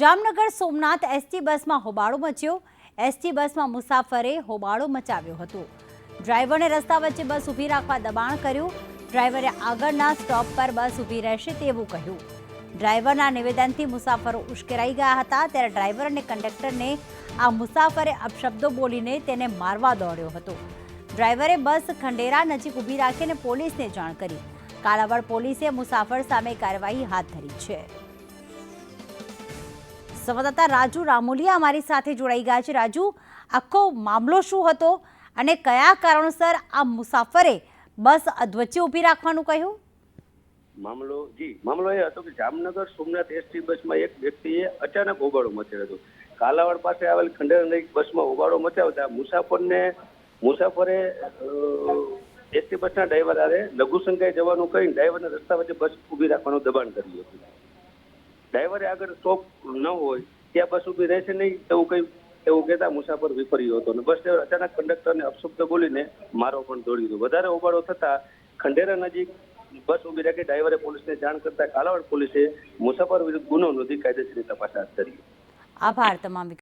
Jamnagar Somnath ST બસમાં હોબાળો મચ્યો. ST બસમાં મુસાફરે હોબાળો મચાવ્યો હતો. ડ્રાઈવરને રસ્તા વચ્ચે બસ ઊભી રાખવા દબાણ કર્યું. ડ્રાઈવરે આગળના સ્ટોપ પર બસ ઊભી રહેશે તેવું કહ્યું. ડ્રાઈવરના નિવેદનથી મુસાફરો ઉશ્કેરાઈ ગયા હતા, ત્યારે ડ્રાઈવર અને કંડક્ટરને આ મુસાફરે અપશબ્દો બોલીને તેને મારવા દોડ્યો હતો. ડ્રાઈવરે બસ ખંડેરા નજીક ઊભી રાખીને પોલીસને જાણ કરી. કાલાવડ પોલીસે મુસાફર સામે કાર્યવાહી હાથ ધરી છે. સંવાદદાતા રાજુ રામોલિયા અમારી સાથે જોડાઈ ગયા છે. રાજુ, આખો મામલો શું હતો અને કયા કારણોસર આ મુસાફરે બસ અધવચ્ચે ઊભી રાખવાનું કહ્યું? મામલો, જી, મામલો એ હતો કે જામનગર સોમનાથ એસટી બસમાં એક વ્યક્તિએ અચાનક હોબાળો મચાવ્યો હતો. કાલાવાડ પાસે આવેલ ખંડેર નજીક બસમાં હોબાળો મચાવતા મુસાફરને, મુસાફરે એસટી બસના ડ્રાઈવર આરે લઘુશંકાએ જવાનું કહીને ડ્રાઈવરને રસ્તા વચ્ચે બસ ઊભી રાખવાનું દબાણ કર્યું હતું. ડ્રાઈવરે આગળ સ્ટોપ ન હોય, ત્યાં બસ ઊભી રહેશે નહીં, એવું કઈ, એવું કહેતા મુસાફર વિફર્યો હતો. અને બસ ડ્રાઈવર અચાનક કંડક્ટરને અપશબ્દ બોલીને મારો પણ દોડી ગયો. વધારે હોબાળો થતા ખંડેરા નજીક બસ ઊભી રાખી ડ્રાઈવરે પોલીસને જાણ કરતા કાલાવાડ પોલીસે મુસાફર વિરુદ્ધ ગુનો નોંધી કાયદેસરની તપાસ હાથ ધરી. આભાર તમામ